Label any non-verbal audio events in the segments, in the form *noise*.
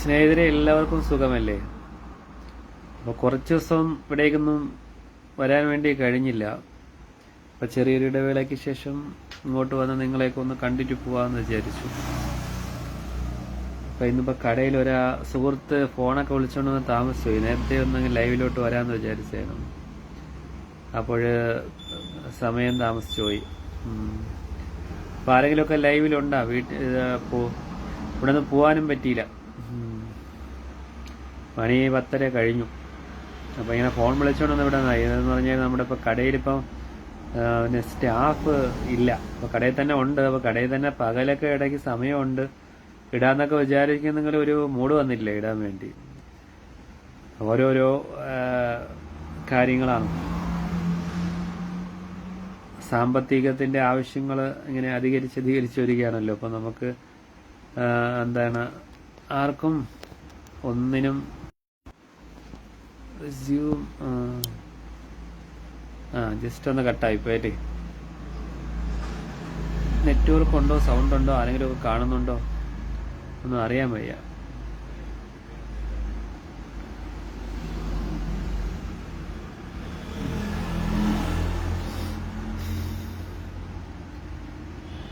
സ്നേഹിതരെ എല്ലാവർക്കും സുഖമല്ലേ? അപ്പോൾ കുറച്ച് ദിവസം ഇവിടേക്കൊന്നും വരാൻ വേണ്ടി കഴിഞ്ഞില്ല. അപ്പോൾ ചെറിയൊരു ഇടവേളയ്ക്ക് ശേഷം ഇങ്ങോട്ട് വന്ന് നിങ്ങളെയൊക്കെ ഒന്ന് കണ്ടിട്ട് പോകാമെന്ന് വിചാരിച്ചു. അപ്പോൾ ഇന്നിപ്പോൾ കടയിൽ ഒരാ സുഹൃത്ത് ഫോണൊക്കെ വിളിച്ചുകൊണ്ട് വന്ന് താമസിച്ചു. നേരത്തെ ഒന്ന് ലൈവിലോട്ട് വരാമെന്ന് വിചാരിച്ചായിരുന്നു. അപ്പോൾ സമയം താമസിച്ചു പോയി. അപ്പോൾ ആരെങ്കിലുമൊക്കെ ലൈവിലുണ്ടാ? വീട്ടിൽ ഇവിടെ നിന്ന് പോകാനും പറ്റിയില്ല. മണി പത്തര കഴിഞ്ഞു. അപ്പോൾ ഇങ്ങനെ ഫോൺ വിളിച്ചുകൊണ്ടൊന്നും ഇവിടെ നിന്നായി ഇതെന്ന് പറഞ്ഞാൽ നമ്മുടെ കടയിൽ ഇപ്പം പിന്നെ സ്റ്റാഫ് ഇല്ല. അപ്പോൾ കടയിൽ തന്നെ ഉണ്ട്. അപ്പോൾ കടയിൽ തന്നെ പകലൊക്കെ ഇടയ്ക്ക് സമയമുണ്ട്. ഇടാന്നൊക്കെ വിചാരിക്കുന്നെങ്കിൽ ഒരു മൂഡ് വന്നില്ല ഇടാൻ വേണ്ടി? ഓരോരോ കാര്യങ്ങളാണ്. സാമ്പത്തികത്തിന്റെ ആവശ്യങ്ങൾ ഇങ്ങനെ അധികരിച്ച് അധികരിച്ച് വരികയാണല്ലോ. അപ്പം നമുക്ക് എന്താണ് ആർക്കും ഒന്നിനും resume, ആ, ജസ്റ്റ് ഒന്ന് കട്ടായി പോയല്ലേ നെറ്റ്വർക്ക് ഉണ്ടോ സൗണ്ട് ഉണ്ടോ ആരെങ്കിലും ഒക്കെ കാണുന്നുണ്ടോ? ഒന്നും അറിയാൻ വയ്യ.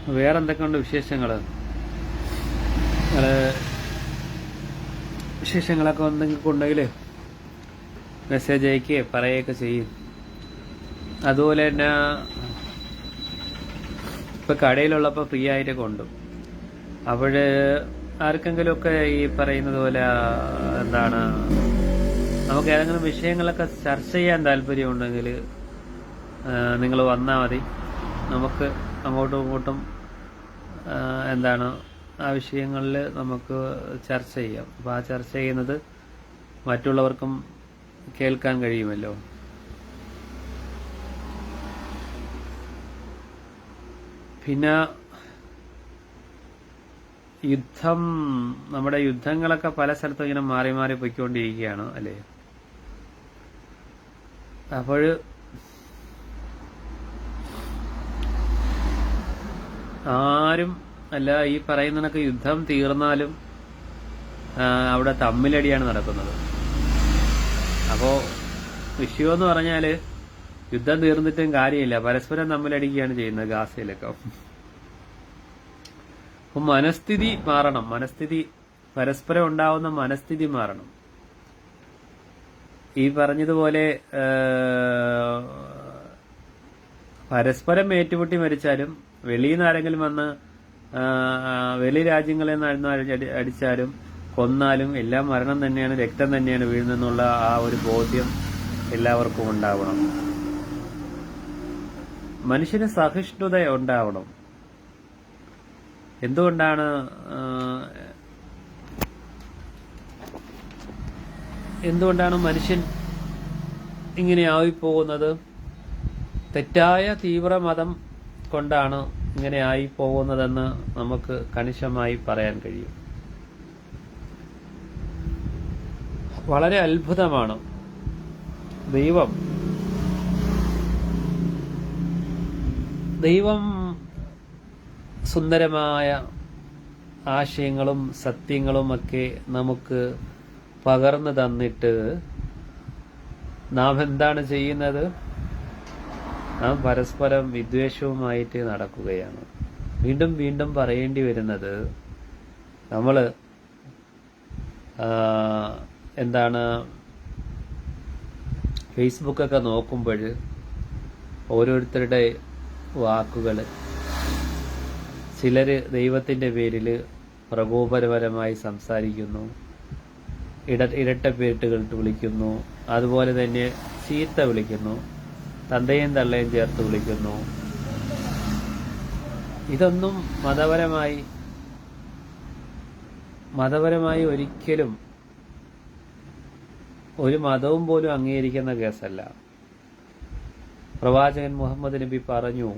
വേറെ എന്തൊക്കെയുണ്ട് വിശേഷങ്ങൾ നിങ്ങൾ വിശേഷങ്ങളൊക്കെ എന്തെങ്കിലും ഉണ്ടെങ്കിൽ മെസ്സേജ് അയക്കുകയോ പറയുകയൊക്കെ ചെയ്യും. അതുപോലെ തന്നെ ഇപ്പൊ കടയിലുള്ളപ്പോൾ ഫ്രീ ആയിട്ട് കൊണ്ടു. അപ്പോഴ് ആർക്കെങ്കിലുമൊക്കെ ഈ പറയുന്നത് പോലെ എന്താണ് നമുക്ക് ഏതെങ്കിലും വിഷയങ്ങളൊക്കെ ചർച്ച ചെയ്യാൻ താല്പര്യമുണ്ടെങ്കിൽ നിങ്ങൾ വന്നാൽ മതി. നമുക്ക് അങ്ങോട്ടും ഇങ്ങോട്ടും എന്താണ് ആ വിഷയങ്ങളിൽ നമുക്ക് ചർച്ച ചെയ്യാം. അപ്പോൾ ആ ചർച്ച ചെയ്യുന്നത് മറ്റുള്ളവർക്കും കേൾക്കാൻ കഴിയുമല്ലോ? പിന്നെ യുദ്ധം നമ്മുടെ യുദ്ധങ്ങളൊക്കെ പല സ്ഥലത്തും ഇങ്ങനെ മാറി മാറി പൊയ്ക്കൊണ്ടിരിക്കുകയാണ് അല്ലേ? അപ്പോൾ ആരും അല്ല ഈ പറയുന്നതൊക്കെ യുദ്ധം തീർന്നാലും അവിടെ തമ്മിലടിയാണ് നടക്കുന്നത്. അപ്പോ വിഷയം എന്ന് പറഞ്ഞാൽ യുദ്ധം തീർന്നിട്ടും കാര്യമില്ല. പരസ്പരം തമ്മിലടിക്കുകയാണ് ചെയ്യുന്നത് ഗാസയിലൊക്കെ. അപ്പൊ മനസ്ഥിതി മാറണം. മനസ്ഥിതി പരസ്പരം ഉണ്ടാവുന്ന മനസ്ഥിതി മാറണം. ഈ പറഞ്ഞതുപോലെ പരസ്പരം ഏറ്റുമുട്ടി മരിച്ചാലും വെളിയിൽ നിന്ന് ആരെങ്കിലും വന്ന് വെളി രാജ്യങ്ങളിൽ നിന്ന് അടിച്ചാലും കൊന്നാലും എല്ലാം മരണം തന്നെയാണ് രക്തം തന്നെയാണ് വീഴുന്നെന്നുള്ള ആ ഒരു ബോധ്യം എല്ലാവർക്കും ഉണ്ടാവണം. മനുഷ്യന് സഹിഷ്ണുത ഉണ്ടാവണം എന്തുകൊണ്ടാണ് എന്തുകൊണ്ടാണ് മനുഷ്യൻ ഇങ്ങനെ ആയിപ്പോകുന്നത്? തെറ്റായ തീവ്രമതം കൊണ്ടാണ് ഇങ്ങനെ പോകുന്നതെന്ന് നമുക്ക് കണിശമായി പറയാൻ കഴിയും. വളരെ അത്ഭുതമാണ്. ദൈവം. ദൈവം സുന്ദരമായ ആശയങ്ങളും സത്യങ്ങളും ഒക്കെ നമുക്ക് പകർന്നു തന്നിട്ട് നാം എന്താണ് ചെയ്യുന്നത്? നാം പരസ്പരം വിദ്വേഷവുമായിട്ട് നടക്കുകയാണ്. വീണ്ടും വീണ്ടും പറയേണ്ടി വരുന്നത് നമ്മൾ ആ, എന്താണ് ഫേസ്ബുക്കൊക്കെ നോക്കുമ്പോൾ ഓരോരുത്തരുടെ വാക്കുകൾ ചിലർ ദൈവത്തിന്റെ പേരിൽ പ്രകോപനപരമായി സംസാരിക്കുന്നു. ഇട ഇരട്ട പേരിട്ടുകൾ വിളിക്കുന്നു. അതുപോലെ തന്നെ ചീത്ത വിളിക്കുന്നു. തന്തയും തള്ളയും ചേർത്ത് വിളിക്കുന്നു. ഇതൊന്നും മതപരമായി മതപരമായി ഒരിക്കലും ഒരു മതവും പോലും അംഗീകരിക്കുന്ന കേസല്ല. പ്രവാചകൻ മുഹമ്മദ് നബി പറഞ്ഞു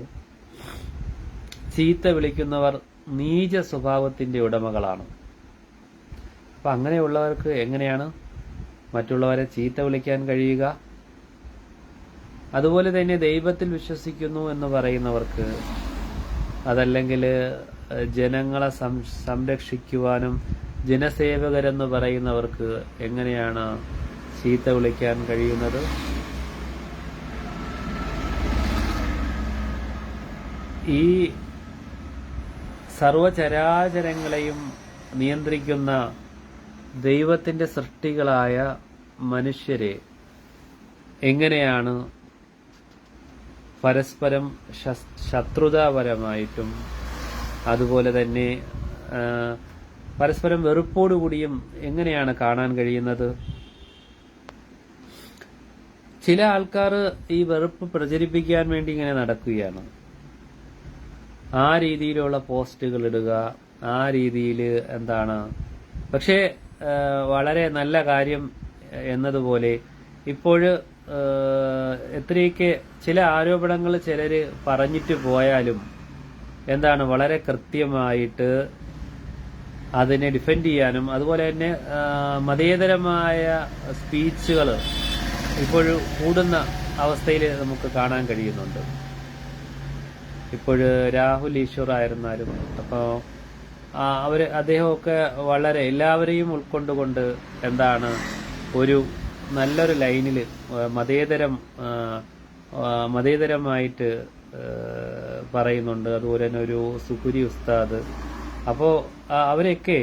ചീത്ത വിളിക്കുന്നവർ നീച സ്വഭാവത്തിന്റെ ഉടമകളാണ്. അപ്പൊ അങ്ങനെയുള്ളവർക്ക് എങ്ങനെയാണ് മറ്റുള്ളവരെ ചീത്ത വിളിക്കാൻ കഴിയുക? അതുപോലെ തന്നെ ദൈവത്തിൽ വിശ്വസിക്കുന്നു എന്ന് പറയുന്നവർക്ക് അതല്ലെങ്കിൽ ജനങ്ങളെ സംരക്ഷിക്കുവാനും ജനസേവകരെന്ന് പറയുന്നവർക്ക് എങ്ങനെയാണ് ചീത്ത വിളിക്കാൻ കഴിയുന്നത്? ഈ സർവചരാചരങ്ങളെയും നിയന്ത്രിക്കുന്ന ദൈവത്തിന്റെ സൃഷ്ടികളായ മനുഷ്യരെ എങ്ങനെയാണ് പരസ്പരം ശത്രുതാപരമായിട്ടും അതുപോലെ തന്നെ പരസ്പരം വെറുപ്പോടുകൂടിയും എങ്ങനെയാണ് കാണാൻ കഴിയുന്നത്? ചില ആൾക്കാർ ഈ വെറുപ്പ് പ്രചരിപ്പിക്കാൻ വേണ്ടി ഇങ്ങനെ നടക്കുകയാണ്. ആ രീതിയിലുള്ള പോസ്റ്റുകൾ ഇടുക ആ രീതിയിൽ എന്താണ് പക്ഷേ വളരെ നല്ല കാര്യം എന്നതുപോലെ ഇപ്പോൾ എത്രയൊക്കെ ചില ആരോപണങ്ങൾ ചിലർ പറഞ്ഞിട്ട് പോയാലും എന്താണ് വളരെ കൃത്യമായിട്ട് അതിനെ ഡിഫെൻഡ് ചെയ്യാനും അതുപോലെ തന്നെ മതേതരമായ സ്പീച്ചുകൾ ഇപ്പോഴും കൂടുന്ന അവസ്ഥയിൽ നമുക്ക് കാണാൻ കഴിയുന്നുണ്ട്. ഇപ്പോഴ് രാഹുൽ ഈശ്വർ ആയിരുന്നാലും അപ്പോൾ അവർ അദ്ദേഹമൊക്കെ വളരെ എല്ലാവരെയും ഉൾക്കൊണ്ടുകൊണ്ട് എന്താണ് ഒരു നല്ലൊരു ലൈനിൽ മതേതരം മതേതരമായിട്ട് പറയുന്നുണ്ട്. അതുപോലെ തന്നെ ഒരു സുഖുരി ഉസ്താദ്. അപ്പോൾ അവരൊക്കെ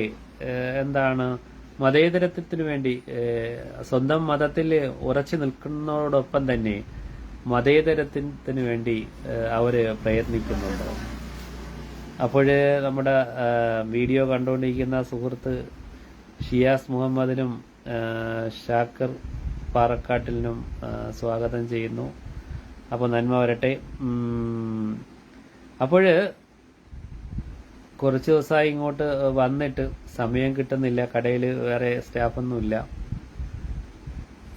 എന്താണ് മതേതരത്വത്തിന് വേണ്ടി സ്വന്തം മതത്തിൽ ഉറച്ചു നിൽക്കുന്നതോടൊപ്പം തന്നെ മതേതരത്വത്തിന് വേണ്ടി അവർ പ്രയത്നിക്കുന്നുണ്ട്. അപ്പോഴ് നമ്മുടെ വീഡിയോ കണ്ടുകൊണ്ടിരിക്കുന്ന സുഹൃത്ത് ഷിയാസ് മുഹമ്മദിനും ഷാക്കർ പാറക്കാട്ടിലിനും സ്വാഗതം ചെയ്യുന്നു. അപ്പോൾ നന്മ വരട്ടെ. ഉം, അപ്പോഴ് കുറച്ച് ദിവസമായി ഇങ്ങോട്ട് വന്നിട്ട് സമയം കിട്ടുന്നില്ല കടയിൽ വേറെ സ്റ്റാഫൊന്നുമില്ല.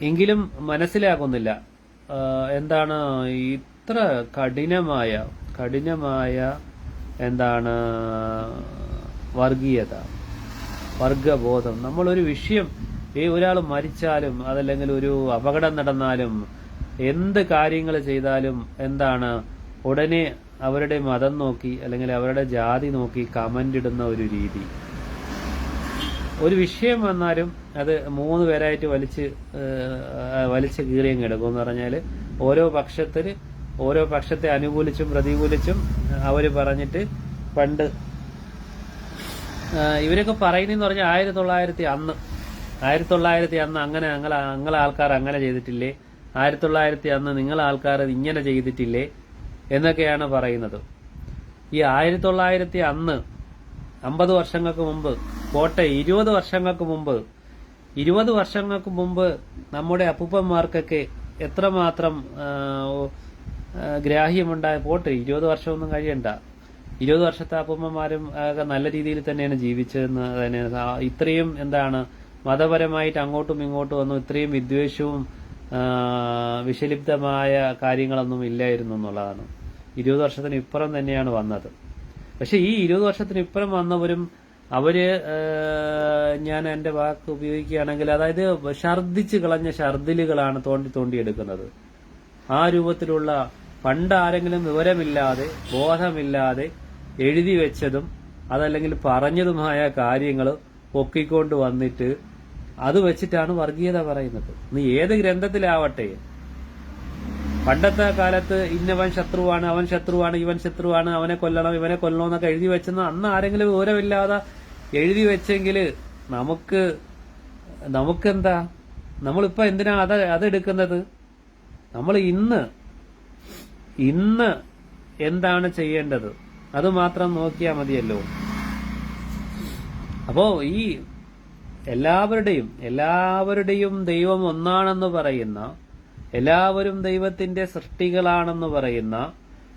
എങ്കിലും മനസ്സിലാകുന്നില്ല എന്താണ് ഇത്ര കഠിനമായ കഠിനമായ എന്താണ് വർഗീയത വർഗബോധം. നമ്മളൊരു വിഷയം ഈ ഒരാൾ മരിച്ചാലും അതല്ലെങ്കിൽ ഒരു അപകടം നടന്നാലും എന്ത് കാര്യങ്ങൾ ചെയ്താലും എന്താണ് ഉടനെ അവരുടെ മതം നോക്കി അല്ലെങ്കിൽ അവരുടെ ജാതി നോക്കി കമന്റ് ഇടുന്ന ഒരു രീതി. ഒരു വിഷയം വന്നാലും അത് മൂന്ന് പേരായിട്ട് വലിച്ച് വലിച്ച് കീറിയും കിടക്കും. എന്ന് പറഞ്ഞാൽ ഓരോ പക്ഷത്തിന് ഓരോ പക്ഷത്തെ അനുകൂലിച്ചും പ്രതികൂലിച്ചും അവർ പറഞ്ഞിട്ട് പണ്ട് ഇവരൊക്കെ പറയുന്നതെന്ന് പറഞ്ഞാൽ ആയിരത്തി തൊള്ളായിരത്തി അന്ന് ആയിരത്തി തൊള്ളായിരത്തി അന്ന് അങ്ങനെ ഞങ്ങൾ ആൾക്കാർ അങ്ങനെ ചെയ്തിട്ടില്ലേ? ആയിരത്തി തൊള്ളായിരത്തി അന്ന് നിങ്ങളെ ആൾക്കാർ ഇങ്ങനെ ചെയ്തിട്ടില്ലേ? എന്നൊക്കെയാണ് പറയുന്നത്. ഈ ആയിരത്തി തൊള്ളായിരത്തി അന്ന് അമ്പത് വർഷങ്ങൾക്ക് മുമ്പ് പോട്ടെ ഇരുപത് വർഷങ്ങൾക്ക് മുമ്പ് ഇരുപത് വർഷങ്ങൾക്ക് മുമ്പ് നമ്മുടെ അപ്പൂപ്പന്മാർക്കൊക്കെ എത്രമാത്രം ഗ്രാഹ്യമുണ്ടായ പോട്ടെ ഇരുപത് വർഷമൊന്നും കഴിയണ്ട. ഇരുപത് വർഷത്തെ അപ്പൂപ്പന്മാരും ഒക്കെ നല്ല രീതിയിൽ തന്നെയാണ് ജീവിച്ചതെന്ന് തന്നെ ഇത്രയും എന്താണ് മതപരമായിട്ട് അങ്ങോട്ടും ഇങ്ങോട്ടും ഒന്നും ഇത്രയും വിദ്വേഷവും വിഷലിപ്തമായ കാര്യങ്ങളൊന്നും ഇല്ലായിരുന്നു എന്നുള്ളതാണ്. ഇരുപത് വർഷത്തിന് ഇപ്പുറം തന്നെയാണ് വന്നത്. പക്ഷെ ഈ ഇരുപത് വർഷത്തിന് ഇപ്പുറം വന്നവരും അവർ ഞാൻ എന്റെ വാക്ക് ഉപയോഗിക്കുകയാണെങ്കിൽ അതായത് ഛർദിച്ച് കളഞ്ഞ ഛർദിലുകളാണ് തോണ്ടി തോണ്ടിയെടുക്കുന്നത് ആ രൂപത്തിലുള്ള പണ്ട് ആരെങ്കിലും വിവരമില്ലാതെ ബോധമില്ലാതെ എഴുതി വെച്ചതും അതല്ലെങ്കിൽ പറഞ്ഞതുമായ കാര്യങ്ങൾ പൊക്കിക്കൊണ്ട് വന്നിട്ട് അത് വെച്ചിട്ടാണ് വർഗീയത പറയുന്നത്. നീ ഏത് ഗ്രന്ഥത്തിലാവട്ടെ? പണ്ടത്തെ കാലത്ത് ഇന്നവൻ ശത്രുവാണ് അവൻ ശത്രുവാണ് ഇവൻ ശത്രുവാണ് അവനെ കൊല്ലണം ഇവനെ കൊല്ലണം എന്നൊക്കെ എഴുതി വെച്ചെന്ന് അന്ന് ആരെങ്കിലും വിവരമില്ലാതെ എഴുതി വെച്ചെങ്കിൽ നമുക്ക് നമുക്കെന്താ? നമ്മളിപ്പോ എന്തിനാ അത് അതെടുക്കുന്നത് നമ്മൾ ഇന്ന് ഇന്ന് എന്താണ് ചെയ്യേണ്ടത്? അത് മാത്രം നോക്കിയാൽ മതിയല്ലോ. അപ്പോ ഈ എല്ലാവരുടെയും എല്ലാവരുടെയും ദൈവം ഒന്നാണെന്ന് പറയുന്ന എല്ലാവരും ദൈവത്തിന്റെ സൃഷ്ടികളാണെന്ന് പറയുന്ന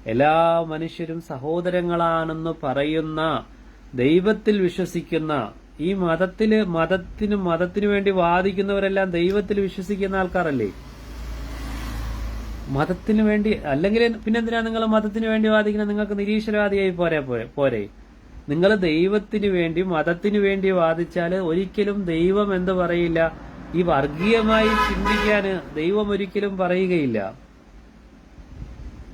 എല്ലാ മനുഷ്യരും സഹോദരങ്ങളാണെന്ന് പറയുന്ന ദൈവത്തിൽ വിശ്വസിക്കുന്ന ഈ മതത്തിൽ മതത്തിന് മതത്തിനു വേണ്ടി വാദിക്കുന്നവരെല്ലാം ദൈവത്തിൽ വിശ്വസിക്കുന്ന ആൾക്കാരല്ലേ? മതത്തിന് വേണ്ടി അല്ലെങ്കിൽ പിന്നെന്തിനാ നിങ്ങൾ മതത്തിന് വേണ്ടി വാദിക്കുന്നത്? നിങ്ങൾക്ക് നിരീശ്വരവാദിയായി പോരെ പോരെ നിങ്ങൾ ദൈവത്തിന് വേണ്ടി മതത്തിന് വേണ്ടി വാദിച്ചാൽ ഒരിക്കലും ദൈവം എന്ന് പറയില്ല? ഈ വർഗീയമായി ചിന്തിക്കാൻ ദൈവം ഒരിക്കലും പറയുകയില്ല.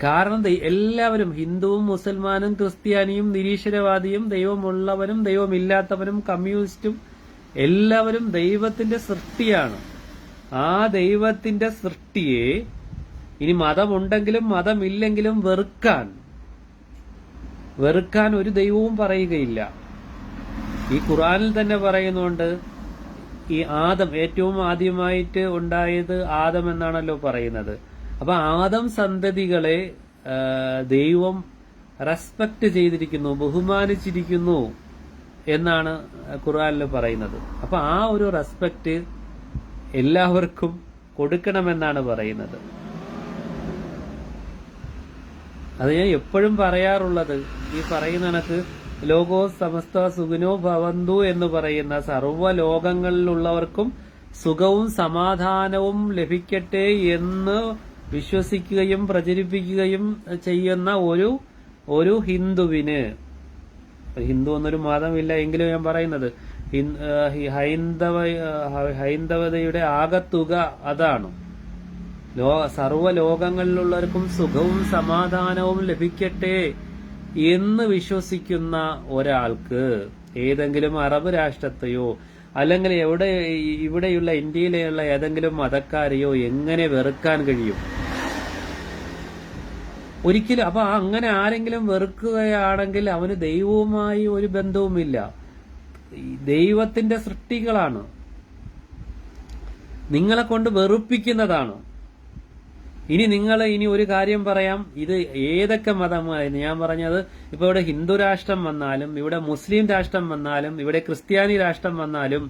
കാരണം എല്ലാവരും ഹിന്ദുവും മുസൽമാനും ക്രിസ്ത്യാനിയും നിരീശ്വരവാദിയും ദൈവമുള്ളവനും ദൈവമില്ലാത്തവനും കമ്മ്യൂണിസ്റ്റും എല്ലാവരും ദൈവത്തിന്റെ സൃഷ്ടിയാണ്. ആ ദൈവത്തിന്റെ സൃഷ്ടിയെ ഇനി മതമുണ്ടെങ്കിലും മതമില്ലെങ്കിലും വെറുക്കാൻ വെറുക്കാൻ ഒരു ദൈവവും പറയുകയില്ല. ഈ ഖുറാനിൽ തന്നെ പറയുന്നുണ്ട് ഈ ആദം ഏറ്റവും ആദ്യമായിട്ട് ഉണ്ടായത് ആദം എന്നാണല്ലോ പറയുന്നത്. അപ്പൊ ആദം സന്തതികളെ ദൈവം റെസ്പെക്ട് ചെയ്തിരിക്കുന്നു ബഹുമാനിച്ചിരിക്കുന്നു എന്നാണ് ഖുർആാനിൽ പറയുന്നത്. അപ്പൊ ആ ഒരു റെസ്പെക്ട് എല്ലാവർക്കും കൊടുക്കണമെന്നാണ് പറയുന്നത്. അത് ഞാൻ എപ്പോഴും പറയാറുള്ളത് ഈ പറയുന്ന കണക്ക് ലോകോ സമസ്ത സുഖിനോ ഭവന്തു എന്ന് പറയുന്ന സർവ ലോകങ്ങളിലുള്ളവർക്കും സുഖവും സമാധാനവും ലഭിക്കട്ടെ എന്ന് വിശ്വസിക്കുകയും പ്രചരിപ്പിക്കുകയും ചെയ്യുന്ന ഒരു ഒരു ഹിന്ദുവിന്. ഹിന്ദു എന്നൊരു മതമില്ല എങ്കിലും ഞാൻ പറയുന്നത്. ഹൈന്ദവ ഹൈന്ദവതയുടെ ആകത്തുക അതാണ്. ലോ സർവ ലോകങ്ങളിലുള്ളവർക്കും സുഖവും സമാധാനവും ലഭിക്കട്ടെ എന്ന് വിശ്വസിക്കുന്ന ഒരാൾക്ക് ഏതെങ്കിലും അറബ് രാഷ്ട്രത്തെയോ അല്ലെങ്കിൽ എവിടെ ഇവിടെയുള്ള ഇന്ത്യയിലെയുള്ള ഏതെങ്കിലും മതക്കാരെയോ എങ്ങനെ വെറുക്കാൻ കഴിയും? ഒരിക്കലും അപ്പൊ അങ്ങനെ ആരെങ്കിലും വെറുക്കുകയാണെങ്കിൽ അവന് ദൈവവുമായി ഒരു ബന്ധവുമില്ല. ദൈവത്തിന്റെ സൃഷ്ടികളാണ്. നിങ്ങളെ കൊണ്ട് വെറുപ്പിക്കുന്നതാണ്. ഇനി നിങ്ങൾ ഇനി ഒരു കാര്യം പറയാം. ഇത് ഏതൊക്കെ മതമായിരുന്നു ഞാൻ പറഞ്ഞത് ഇപ്പൊ ഇവിടെ ഹിന്ദു രാഷ്ട്രം വന്നാലും ഇവിടെ മുസ്ലിം രാഷ്ട്രം വന്നാലും ഇവിടെ ക്രിസ്ത്യാനി രാഷ്ട്രം വന്നാലും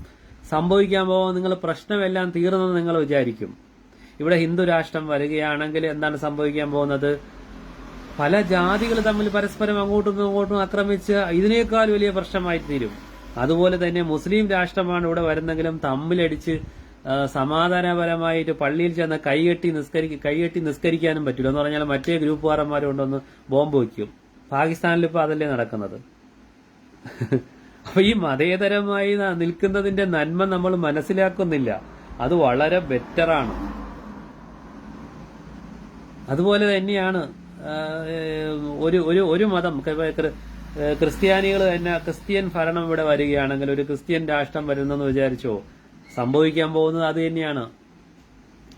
സംഭവിക്കാൻ പോകുമ്പോൾ നിങ്ങൾ പ്രശ്നമെല്ലാം തീർന്നെന്ന് നിങ്ങൾ വിചാരിക്കും. ഇവിടെ ഹിന്ദു രാഷ്ട്രം വരികയാണെങ്കിൽ എന്താണ് സംഭവിക്കാൻ പോകുന്നത്? പല ജാതികൾ തമ്മിൽ പരസ്പരം അങ്ങോട്ടും ഇങ്ങോട്ടും ആക്രമിച്ച് ഇതിനേക്കാൾ വലിയ പ്രശ്നമായി തീരും അതുപോലെ തന്നെ മുസ്ലിം രാഷ്ട്രമാണ് ഇവിടെ വരുന്നെങ്കിലും തമ്മിലടിച്ച് സമാധാനപരമായിട്ട് പള്ളിയിൽ ചെന്ന് കൈകെട്ടി നിസ്കരി കൈകെട്ടി നിസ്കരിക്കാനും പറ്റില്ല എന്ന് പറഞ്ഞാൽ മറ്റേ ഗ്രൂപ്പുകാരന്മാർ കൊണ്ടൊന്ന് ബോംബ് വയ്ക്കും പാകിസ്ഥാനിൽ ഇപ്പൊ അതല്ലേ നടക്കുന്നത്. *laughs* അപ്പൊ ഈ മതേതരമായി നിൽക്കുന്നതിന്റെ നന്മ നമ്മൾ മനസ്സിലാക്കുന്നില്ല. അത് വളരെ ബെറ്ററാണ് അതുപോലെ തന്നെയാണ് ഒരു ഒരു ഒരു മതം. ക്രിസ്ത്യാനികൾ തന്നെ ക്രിസ്ത്യൻ ഭരണം ഇവിടെ വരികയാണെങ്കിൽ ഒരു ക്രിസ്ത്യൻ രാഷ്ട്രം വരുന്നെന്ന് വിചാരിച്ചോ? സംഭവിക്കാൻ പോകുന്നത് അത് തന്നെയാണ്.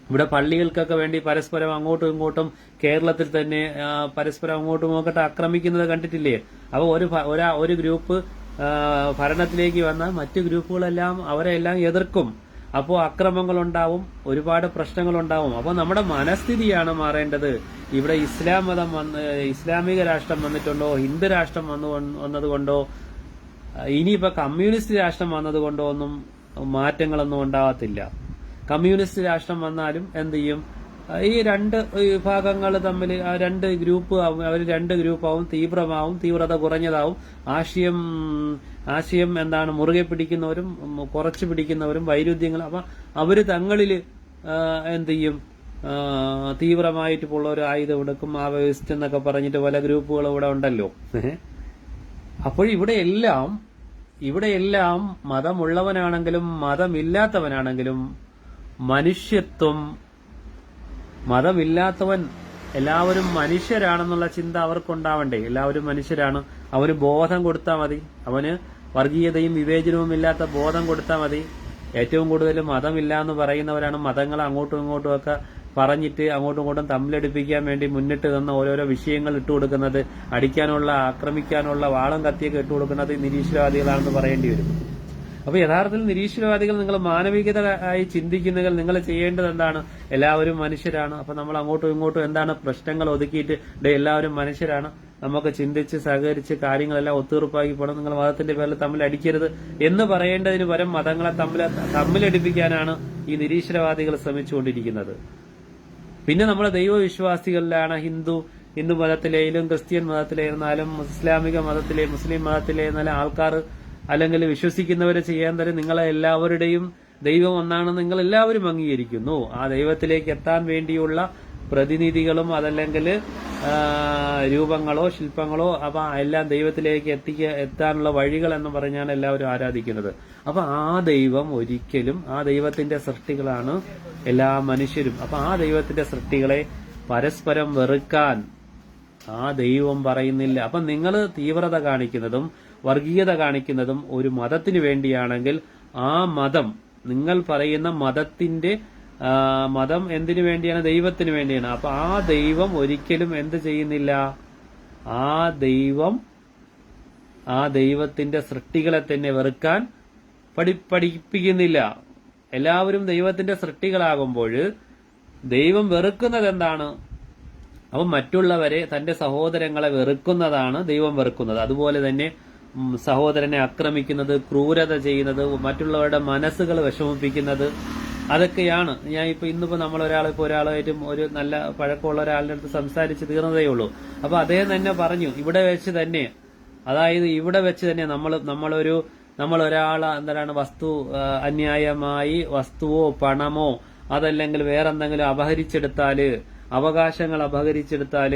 ഇവിടെ പള്ളികൾക്കൊക്കെ വേണ്ടി പരസ്പരം അങ്ങോട്ടും ഇങ്ങോട്ടും കേരളത്തിൽ തന്നെ പരസ്പരം അങ്ങോട്ടും നോക്കട്ടെ ആക്രമിക്കുന്നത് കണ്ടിട്ടില്ലേ? അപ്പോൾ ഒരു ഒരു ഗ്രൂപ്പ് ഭരണത്തിലേക്ക് വന്നാൽ മറ്റു ഗ്രൂപ്പുകളെല്ലാം അവരെല്ലാം എതിർക്കും. അപ്പോൾ അക്രമങ്ങൾ ഉണ്ടാവും ഒരുപാട് പ്രശ്നങ്ങൾ ഉണ്ടാവും അപ്പോൾ നമ്മുടെ മനസ്ഥിതിയാണ് മാറേണ്ടത്. ഇവിടെ ഇസ്ലാം മതം വന്ന് ഇസ്ലാമിക രാഷ്ട്രം വന്നിട്ടുണ്ടോ ഹിന്ദു രാഷ്ട്രം വന്നു വന്നതുകൊണ്ടോ ഇനിയിപ്പോ കമ്മ്യൂണിസ്റ്റ് രാഷ്ട്രം വന്നതുകൊണ്ടോ ഒന്നും മാറ്റങ്ങളൊന്നും ഉണ്ടാവത്തില്ല കമ്മ്യൂണിസ്റ്റ് രാഷ്ട്രം വന്നാലും എന്ത് ചെയ്യും? ഈ രണ്ട് വിഭാഗങ്ങൾ തമ്മിൽ രണ്ട് ഗ്രൂപ്പ് അവർ രണ്ട് ഗ്രൂപ്പാവും തീവ്രമാവും തീവ്രത കുറഞ്ഞതാവും. ആശയം ആശയം എന്താണ്? മുറുകെ പിടിക്കുന്നവരും കുറച്ച് പിടിക്കുന്നവരും വൈരുദ്ധ്യങ്ങൾ അപ്പൊ അവർ തങ്ങളിൽ എന്ത് ചെയ്യും? തീവ്രമായിട്ട് ഉള്ള ഒരു ആയുധം എടുക്കും വ്യവസ്ഥ എന്നൊക്കെ പറഞ്ഞിട്ട് പല ഗ്രൂപ്പുകളും ഇവിടെ ഉണ്ടല്ലോ. അപ്പോൾ ഇവിടെ എല്ലാം ഇവിടെ എല്ലാം മതമുള്ളവനാണെങ്കിലും മതമില്ലാത്തവനാണെങ്കിലും മനുഷ്യത്വം മതമില്ലാത്തവൻ എല്ലാവരും മനുഷ്യരാണെന്നുള്ള ചിന്ത അവർക്കുണ്ടാവണ്ടേ? എല്ലാവരും മനുഷ്യരാണ്. അവന് ബോധം കൊടുത്താൽ മതി. അവന് വർഗീയതയും വിവേചനവും ഇല്ലാത്ത ബോധം കൊടുത്താൽ മതി. ഏറ്റവും കൂടുതൽ മതമില്ല എന്ന് പറയുന്നവരാണ് മതങ്ങൾ അങ്ങോട്ടും ഇങ്ങോട്ടും ഒക്കെ പറഞ്ഞിട്ട് അങ്ങോട്ടും ഇങ്ങോട്ടും തമ്മിലടിപ്പിക്കാൻ വേണ്ടി മുന്നിട്ട് നിന്ന് ഓരോരോ വിഷയങ്ങൾ ഇട്ടുകൊടുക്കുന്നത് അടിക്കാനുള്ള ആക്രമിക്കാനുള്ള വാളം കത്തിയൊക്കെ ഇട്ടുകൊടുക്കുന്നത് കൊടുക്കുന്നത് നിരീശ്വരവാദികളാണെന്ന് പറയേണ്ടി വരും. അപ്പൊ യഥാർത്ഥത്തിൽ നിരീശ്വരവാദികൾ നിങ്ങൾ മാനവികത ആയി ചിന്തിക്കുന്നെങ്കിൽ നിങ്ങൾ ചെയ്യേണ്ടത് എന്താണ്? എല്ലാവരും മനുഷ്യരാണ്. അപ്പൊ നമ്മൾ അങ്ങോട്ടും ഇങ്ങോട്ടും എന്താണ് പ്രശ്നങ്ങൾ ഒതുക്കിയിട്ട് എല്ലാവരും മനുഷ്യരാണ്. നമുക്ക് ചിന്തിച്ച് സഹകരിച്ച് കാര്യങ്ങളെല്ലാം ഒത്തുറപ്പാക്കി പോകണം നിങ്ങൾ മതത്തിന്റെ പേരിൽ തമ്മിൽ അടിക്കരുത് എന്ന് പറയേണ്ടതിന് പരം മതങ്ങളെ തമ്മിൽ തമ്മിലടിപ്പിക്കാനാണ് ഈ നിരീശ്വരവാദികൾ ശ്രമിച്ചുകൊണ്ടിരിക്കുന്നത്. പിന്നെ നമ്മുടെ ദൈവവിശ്വാസികളിലാണ് ഹിന്ദു ഹിന്ദു മതത്തിലേലും ക്രിസ്ത്യൻ മതത്തിലായിരുന്നാലും ഇസ്ലാമിക മതത്തിലെ മുസ്ലിം മതത്തിലായിരുന്നാലും ആൾക്കാർ അല്ലെങ്കിൽ വിശ്വസിക്കുന്നവരെ ചെയ്യാൻ തന്നെ നിങ്ങളെ എല്ലാവരുടെയും ദൈവം ഒന്നാണെന്ന് നിങ്ങൾ എല്ലാവരും അംഗീകരിക്കുന്നു. ആ ദൈവത്തിലേക്ക് എത്താൻ വേണ്ടിയുള്ള പ്രതിനിധികളും അതല്ലെങ്കിൽ രൂപങ്ങളോ ശില്പങ്ങളോ അപ്പൊ എല്ലാം ദൈവത്തിലേക്ക് എത്തിക്ക എത്താനുള്ള വഴികൾ എന്ന് പറഞ്ഞാണ് എല്ലാവരും ആരാധിക്കുന്നത്. അപ്പൊ ആ ദൈവം ഒരിക്കലും ആ ദൈവത്തിന്റെ സൃഷ്ടികളാണ് എല്ലാ മനുഷ്യരും. അപ്പൊ ആ ദൈവത്തിന്റെ സൃഷ്ടികളെ പരസ്പരം വെറുക്കാൻ ആ ദൈവം പറയുന്നില്ല. അപ്പൊ നിങ്ങൾ തീവ്രത കാണിക്കുന്നതും വർഗീയത കാണിക്കുന്നതും ഒരു മതത്തിന് വേണ്ടിയാണെങ്കിൽ ആ മതം നിങ്ങൾ പറയുന്ന മതത്തിന്റെ മതം എന്തിനു വേണ്ടിയാണ്? ദൈവത്തിന് വേണ്ടിയാണ്. അപ്പൊ ആ ദൈവം ഒരിക്കലും എന്ത് ചെയ്യുന്നില്ല? ആ ദൈവം ആ ദൈവത്തിന്റെ സൃഷ്ടികളെ തന്നെ വെറുക്കാൻ പഠി പഠിപ്പിക്കുന്നില്ല. എല്ലാവരും ദൈവത്തിന്റെ സൃഷ്ടികളാകുമ്പോൾ ദൈവം വെറുക്കുന്നത് എന്താണ്? അവൻ മറ്റുള്ളവരെ തന്റെ സഹോദരങ്ങളെ വെറുക്കുന്നതാണ് ദൈവം വെറുക്കുന്നത്. അതുപോലെ തന്നെ സഹോദരനെ ആക്രമിക്കുന്നത് ക്രൂരത ചെയ്യുന്നത് മറ്റുള്ളവരുടെ മനസ്സുകൾ വിഷമിപ്പിക്കുന്നത് അതൊക്കെയാണ്. ഞാൻ ഇപ്പൊ ഇന്നിപ്പോ നമ്മൾ ഒരാളെ ഇപ്പൊ ഒരാളായിട്ടും ഒരു നല്ല പഴക്കമുള്ള ഒരാളുടെ അടുത്ത് സംസാരിച്ച് തീർന്നതേ ഉള്ളൂ. അപ്പൊ അദ്ദേഹം തന്നെ പറഞ്ഞു ഇവിടെ വെച്ച് തന്നെ അതായത് ഇവിടെ വെച്ച് തന്നെ നമ്മൾ നമ്മളൊരു നമ്മൾ ഒരാൾ എന്താണ് വസ്തു അന്യായമായി വസ്തുവോ പണമോ അതല്ലെങ്കിൽ വേറെന്തെങ്കിലും അപഹരിച്ചെടുത്താൽ അവകാശങ്ങൾ അപഹരിച്ചെടുത്താൽ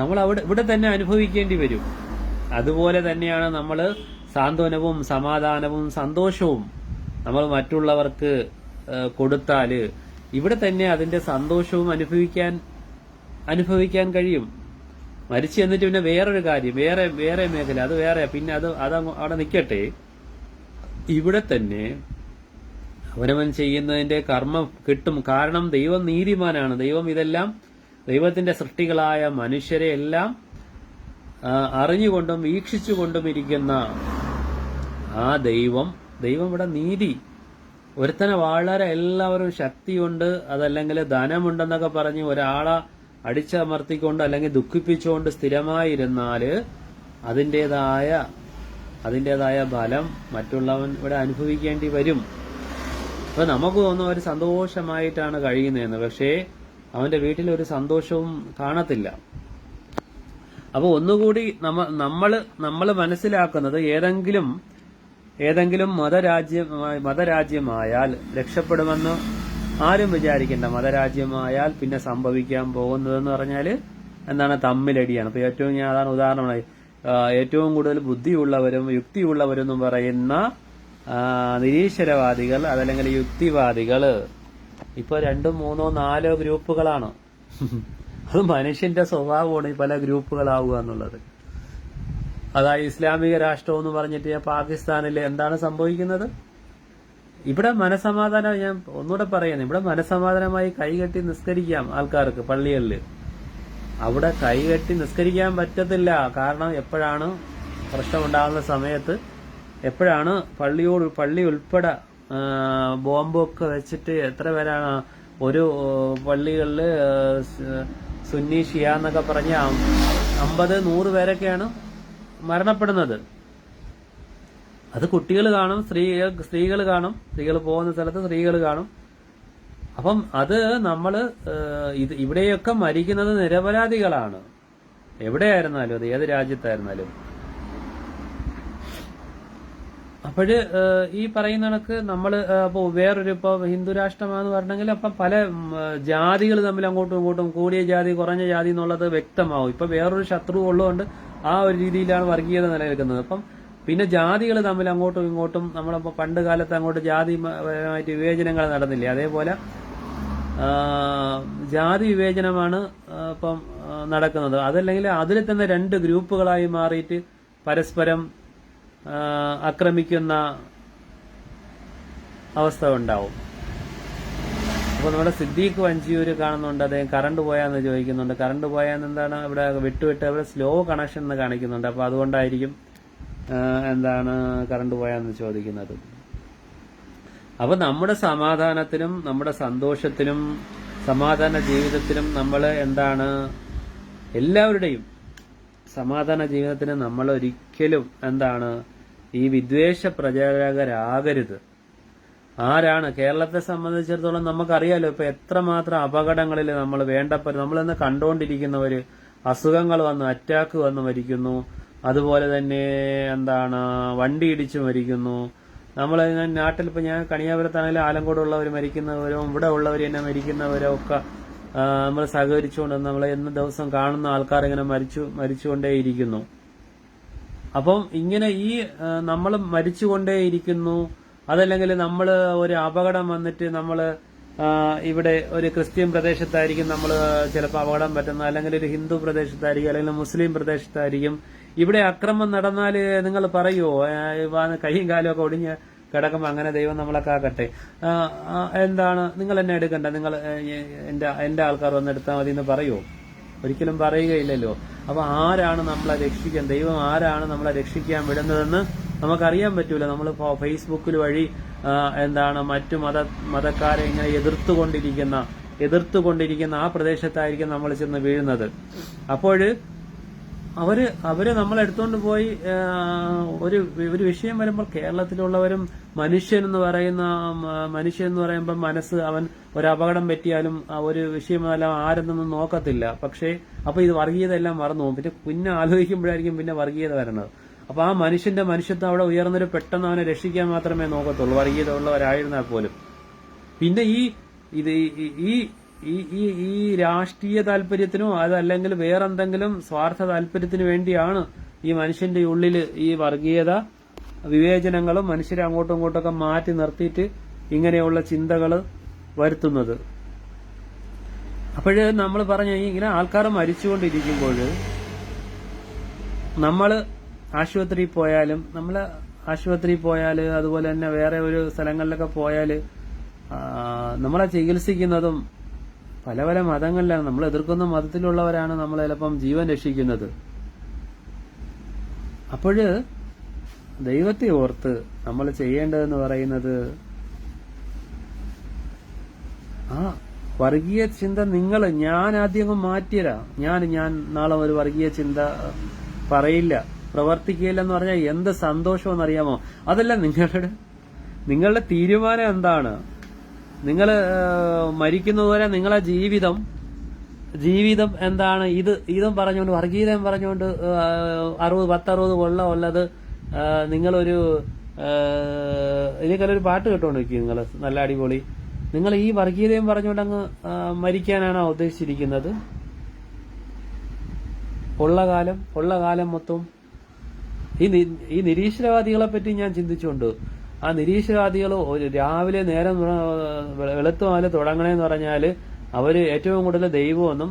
നമ്മൾ അവിടെ ഇവിടെ തന്നെ അനുഭവിക്കേണ്ടി വരും. അതുപോലെ തന്നെയാണ് നമ്മൾ സാന്ത്വനവും സമാധാനവും സന്തോഷവും നമ്മൾ മറ്റുള്ളവർക്ക് കൊടുത്താൽ ഇവിടെ തന്നെ അതിന്റെ സന്തോഷവും അനുഭവിക്കാൻ അനുഭവിക്കാൻ കഴിയും. മരിച്ചു എന്നിട്ട് പിന്നെ വേറൊരു കാര്യം വേറെ വേറെ മേഖല അത് വേറെ പിന്നെ അത് അത് അവിടെ നിൽക്കട്ടെ ഇവിടെ തന്നെ അവനവൻ ചെയ്യുന്നതിന്റെ കർമ്മം കിട്ടും. കാരണം ദൈവം നീതിമാനാണ്. ദൈവം ഇതെല്ലാം ദൈവത്തിന്റെ സൃഷ്ടികളായ മനുഷ്യരെ എല്ലാം അറിഞ്ഞുകൊണ്ടും വീക്ഷിച്ചുകൊണ്ടും ഇരിക്കുന്ന ആ ദൈവം ദൈവം ഇവിടെ നീതി. ഒരുത്തനെ വളരെ എല്ലാവരും ശക്തിയുണ്ട് അതല്ലെങ്കിൽ ധനമുണ്ടെന്നൊക്കെ പറഞ്ഞ് ഒരാളെ അടിച്ചമർത്തിക്കൊണ്ട് അല്ലെങ്കിൽ ദുഃഖിപ്പിച്ചുകൊണ്ട് സ്ഥിരമായിരുന്നാൽ അതിന്റെതായ അതിന്റെതായ ഫലം മറ്റുള്ളവൻ ഇവിടെ അനുഭവിക്കേണ്ടി വരും. അപ്പൊ നമുക്ക് തോന്നുന്ന ഒരു സന്തോഷമായിട്ടാണ് കഴിയുന്നതെന്ന്. പക്ഷേ അവന്റെ വീട്ടിൽ ഒരു സന്തോഷവും കാണത്തില്ല. അപ്പൊ ഒന്നുകൂടി നമ്മൾ നമ്മൾ മനസ്സിലാക്കുന്നത് ഏതെങ്കിലും ഏതെങ്കിലും മതരാജ്യം മതരാജ്യമായാൽ രക്ഷപ്പെടുമെന്ന് ആരും വിചാരിക്കേണ്ട. മതരാജ്യമായാൽ പിന്നെ സംഭവിക്കാൻ പോകുന്നതെന്ന് പറഞ്ഞാൽ എന്താണ് തമ്മിലടിയാണ്. അപ്പൊ ഏറ്റവും ഞാൻ അതാണ് ഉദാഹരണമായി. ഏറ്റവും കൂടുതൽ ബുദ്ധിയുള്ളവരും യുക്തിയുള്ളവരും എന്ന് പറയുന്ന നിരീശ്വരവാദികൾ അതല്ലെങ്കിൽ യുക്തിവാദികൾ ഇപ്പൊ രണ്ടോ മൂന്നോ നാലോ ഗ്രൂപ്പുകളാണ്. അത് മനുഷ്യന്റെ സ്വഭാവമാണ് ഈ പല ഗ്രൂപ്പുകളാവുക എന്നുള്ളത്. അതായത് ഇസ്ലാമിക രാഷ്ട്രം എന്ന് പറഞ്ഞിട്ട് പാകിസ്ഥാനിൽ എന്താണ് സംഭവിക്കുന്നത്? ഇവിടെ മനസമാധാനം ഞാൻ ഒന്നുകൂടെ പറയുന്നു ഇവിടെ മനസമാധാനമായി കൈകെട്ടി നിസ്കരിക്കാം ആൾക്കാർക്ക് പള്ളികളിൽ അവിടെ കൈകെട്ടി നിസ്കരിക്കാൻ പറ്റത്തില്ല. കാരണം എപ്പോഴാണ് പ്രശ്നമുണ്ടാകുന്ന സമയത്ത് എപ്പോഴാണ് പള്ളിയോട് പള്ളി ഉൾപ്പെടെ ബോംബൊക്കെ വെച്ചിട്ട് എത്ര പേരാണ് ഒരു പള്ളികളിൽ സുന്നി ഷിയ എന്നൊക്കെ പറഞ്ഞ അമ്പത് നൂറ് പേരൊക്കെയാണ് മരണപ്പെടുന്നത്. അത് കുട്ടികൾ കാണും സ്ത്രീ സ്ത്രീകൾ കാണും. സ്ത്രീകൾ പോകുന്ന സ്ഥലത്ത് സ്ത്രീകൾ കാണും. അപ്പം അത് നമ്മൾ ഇത് ഇവിടെയൊക്കെ മരിക്കുന്നത് നിരപരാധികളാണ്. എവിടെയായിരുന്നാലും അത് ഏത് രാജ്യത്തായിരുന്നാലും. അപ്പോഴ് ഈ പറയുന്ന കണക്ക് നമ്മൾ അപ്പോൾ വേറൊരു ഇപ്പോൾ ഹിന്ദു രാഷ്ട്രമാണെന്ന് പറഞ്ഞെങ്കിൽ അപ്പം പല ജാതികൾ തമ്മിൽ അങ്ങോട്ടും ഇങ്ങോട്ടും കൂടിയ ജാതി കുറഞ്ഞ ജാതി എന്നുള്ളത് വ്യക്തമാവും. ഇപ്പം വേറൊരു ശത്രു ഉള്ളതുകൊണ്ട് ആ ഒരു രീതിയിലാണ് വർഗീയത നിലനിൽക്കുന്നത്. അപ്പം പിന്നെ ജാതികൾ തമ്മിൽ അങ്ങോട്ടും ഇങ്ങോട്ടും നമ്മളിപ്പോൾ പണ്ട് കാലത്ത് അങ്ങോട്ട് ജാതിപരമായിട്ട് വിവേചനങ്ങൾ നടന്നില്ലേ? അതേപോലെ ജാതി വിവേചനമാണ് ഇപ്പം നടക്കുന്നത്. അതല്ലെങ്കിൽ അതിൽ തന്നെ രണ്ട് ഗ്രൂപ്പുകളായി മാറിയിട്ട് പരസ്പരം ആക്രമിക്കുന്ന അവസ്ഥ ഉണ്ടാവും. അപ്പോൾ നമ്മുടെ സിദ്ദീഖ് വഞ്ചിയൂര് കാണുന്നുണ്ട് അദ്ദേഹം കറണ്ട് പോയാന്ന് ചോദിക്കുന്നുണ്ട്. കറണ്ട് പോയാന്ന് എന്താണ്? ഇവിടെ വിട്ടുവിട്ട് അവിടെ സ്ലോ കണക്ഷൻ എന്ന് കാണിക്കുന്നുണ്ട്. അപ്പോൾ അതുകൊണ്ടായിരിക്കും എന്താണ് കറണ്ട് പോയാന്ന് ചോദിക്കുന്നത്. അപ്പൊ നമ്മുടെ സമാധാനത്തിനും നമ്മുടെ സന്തോഷത്തിനും സമാധാന ജീവിതത്തിനും നമ്മൾ എന്താണ് എല്ലാവരുടെയും സമാധാന ജീവിതത്തിന് നമ്മൾ ഒരിക്കലും എന്താണ് ഈ വിദ്വേഷ പ്രചാരകരാകരുത്. ആരാണ്? കേരളത്തെ സംബന്ധിച്ചിടത്തോളം നമുക്കറിയാലോ ഇപ്പൊ എത്രമാത്രം അപകടങ്ങളിൽ നമ്മൾ വേണ്ടപ്പെട്ട നമ്മൾ ഇന്ന് കണ്ടുകൊണ്ടിരിക്കുന്നവര് അസുഖങ്ങൾ വന്ന് അറ്റാക്ക് വന്ന് മരിക്കുന്നു. അതുപോലെ തന്നെ എന്താണ് വണ്ടി ഇടിച്ചു മരിക്കുന്നു. നമ്മൾ നാട്ടിൽ ഇപ്പൊ ഞാൻ കണിയാപുരത്താണെങ്കിലും ആലങ്കോടുള്ളവർ മരിക്കുന്നവരോ ഇവിടെ ഉള്ളവർ തന്നെ മരിക്കുന്നവരോ ഒക്കെ നമ്മൾ സഹകരിച്ചുകൊണ്ട് നമ്മൾ എന്ന ദിവസം കാണുന്ന ആൾക്കാർ ഇങ്ങനെ മരിച്ചു മരിച്ചുകൊണ്ടേയിരിക്കുന്നു. അപ്പം ഇങ്ങനെ ഈ നമ്മൾ മരിച്ചുകൊണ്ടേയിരിക്കുന്നു. അതല്ലെങ്കിൽ നമ്മൾ ഒരു അപകടം വന്നിട്ട് നമ്മൾ ഇവിടെ ഒരു ക്രിസ്ത്യൻ പ്രദേശത്തായിരിക്കും നമ്മൾ ചിലപ്പോൾ അപകടം പറ്റുന്നത്. അല്ലെങ്കിൽ ഒരു ഹിന്ദു പ്രദേശത്തായിരിക്കും അല്ലെങ്കിൽ മുസ്ലിം പ്രദേശത്തായിരിക്കും. ഇവിടെ അക്രമം നടന്നാൽ നിങ്ങൾ പറയുമോ കൈയും കാലും ഒക്കെ ഒടിഞ്ഞ് കിടക്കുമ്പോൾ അങ്ങനെ ദൈവം നമ്മളെ കാക്കട്ടെ. എന്താണ്? നിങ്ങൾ എന്നെ എടുക്കണ്ട. നിങ്ങൾ എന്റെ എന്റെ ആൾക്കാർ വന്ന് എടുത്താൽ മതി എന്ന് പറയുമോ ഒരിക്കലും പറയുകയില്ലല്ലോ. അപ്പൊ ആരാണ് നമ്മളെ രക്ഷിക്കാൻ ദൈവം ആരാണ് നമ്മളെ രക്ഷിക്കാൻ വിടുന്നതെന്ന് നമുക്കറിയാൻ പറ്റൂല. നമ്മൾ ഫേസ്ബുക്കിൽ വഴി എന്താണ് മറ്റു മത മതക്കാരെ ഇങ്ങനെ എതിർത്തുകൊണ്ടിരിക്കുന്ന എതിർത്തുകൊണ്ടിരിക്കുന്ന ആ പ്രദേശത്തായിരിക്കും നമ്മൾ ചെന്ന് വീഴുന്നത്. അപ്പോഴ് അവർ അവർ നമ്മളെടുത്തോണ്ട് പോയി ഒരു ഒരു വിഷയം വരുമ്പോൾ കേരളത്തിലുള്ളവരും മനുഷ്യൻ എന്ന് പറയുന്ന മനുഷ്യൻ എന്ന് പറയുമ്പോൾ മനസ്സ് അവൻ ഒരു അപകടം പറ്റിയാലും ഒരു വിഷയമെല്ലാം ആരെന്നൊന്നും നോക്കത്തില്ല. പക്ഷേ അപ്പൊ ഇത് വർഗീയത എല്ലാം മറന്നു പോകും. പിന്നെ പിന്നെ ആലോചിക്കുമ്പോഴായിരിക്കും പിന്നെ വർഗീയത വരണത്. അപ്പൊ ആ മനുഷ്യന്റെ മനുഷ്യത്വം അവിടെ ഉയർന്നൊരു പെട്ടെന്ന് അവനെ രക്ഷിക്കാൻ മാത്രമേ നോക്കത്തുള്ളൂ. വർഗീയത ഉള്ളവരായിരുന്നാൽ പോലും. പിന്നെ ഈ ഇത് ഈ- ഈ ഈ ഈ രാഷ്ട്രീയ താല്പര്യത്തിനോ അതല്ലെങ്കിൽ വേറെന്തെങ്കിലും സ്വാർത്ഥ താല്പര്യത്തിനു വേണ്ടിയാണ് ഈ മനുഷ്യന്റെ ഉള്ളിൽ ഈ വർഗീയത വിവേചനങ്ങളും മനുഷ്യരെ അങ്ങോട്ടും ഇങ്ങോട്ടൊക്കെ മാറ്റി നിർത്തിയിട്ട് ഇങ്ങനെയുള്ള ചിന്തകൾ വരുത്തുന്നത്. അപ്പോഴ് നമ്മൾ പറഞ്ഞു ഇങ്ങനെ ആൾക്കാർ മരിച്ചുകൊണ്ടിരിക്കുമ്പോൾ നമ്മൾ ആശുപത്രിയിൽ പോയാലും നമ്മൾ ആശുപത്രിയിൽ പോയാൽ അതുപോലെ തന്നെ വേറെ ഒരു സ്ഥലങ്ങളിലൊക്കെ പോയാൽ നമ്മളെ ചികിത്സിക്കുന്നതും പല പല മതങ്ങളിലാണ്. നമ്മൾ എതിർക്കുന്ന മതത്തിലുള്ളവരാണ് നമ്മൾ ചിലപ്പം ജീവൻ രക്ഷിക്കുന്നത്. അപ്പോഴ് ദൈവത്തെ ഓർത്ത് നമ്മൾ ചെയ്യേണ്ടതെന്ന് പറയുന്നത് ആ വർഗീയ ചിന്ത നിങ്ങൾ ഞാൻ ആദ്യം മാറ്റിയരാ ഞാൻ ഞാൻ നാളെ ഒരു വർഗീയ ചിന്ത പറയില്ല. പ്രവർത്തിക്കുകയില്ലെന്ന് പറഞ്ഞാൽ എന്ത് സന്തോഷമെന്നറിയാമോ? അതല്ല നിങ്ങളുടെ നിങ്ങളുടെ തീരുമാനം എന്താണ്? നിങ്ങൾ മരിക്കുന്നതുവരെ നിങ്ങളെ ജീവിതം ജീവിതം എന്താണ്? ഇത് ഇതും പറഞ്ഞുകൊണ്ട് വർഗീയതയും പറഞ്ഞുകൊണ്ട് അറുപത് പത്തറുപത് കൊല്ലം ഉള്ളത് നിങ്ങളൊരു ഇതിനൊരു പാട്ട് കേട്ടോണ്ടിരിക്കും നിങ്ങൾ. നല്ല അടിപൊളി. നിങ്ങൾ ഈ വർഗീയതയും പറഞ്ഞുകൊണ്ട് അങ്ങ് മരിക്കാനാണോ ഉദ്ദേശിച്ചിരിക്കുന്നത്? ഉള്ള കാലം ഉള്ള കാലം മൊത്തം. ഈ നിരീശ്വരവാദികളെ പറ്റി ഞാൻ ചിന്തിച്ചുകൊണ്ട് ആ നിരീശ്വരവാദികൾ രാവിലെ നേരം വെളുത്തുമാല തുടങ്ങണേന്ന് പറഞ്ഞാൽ അവർ ഏറ്റവും കൂടുതൽ ദൈവമെന്നും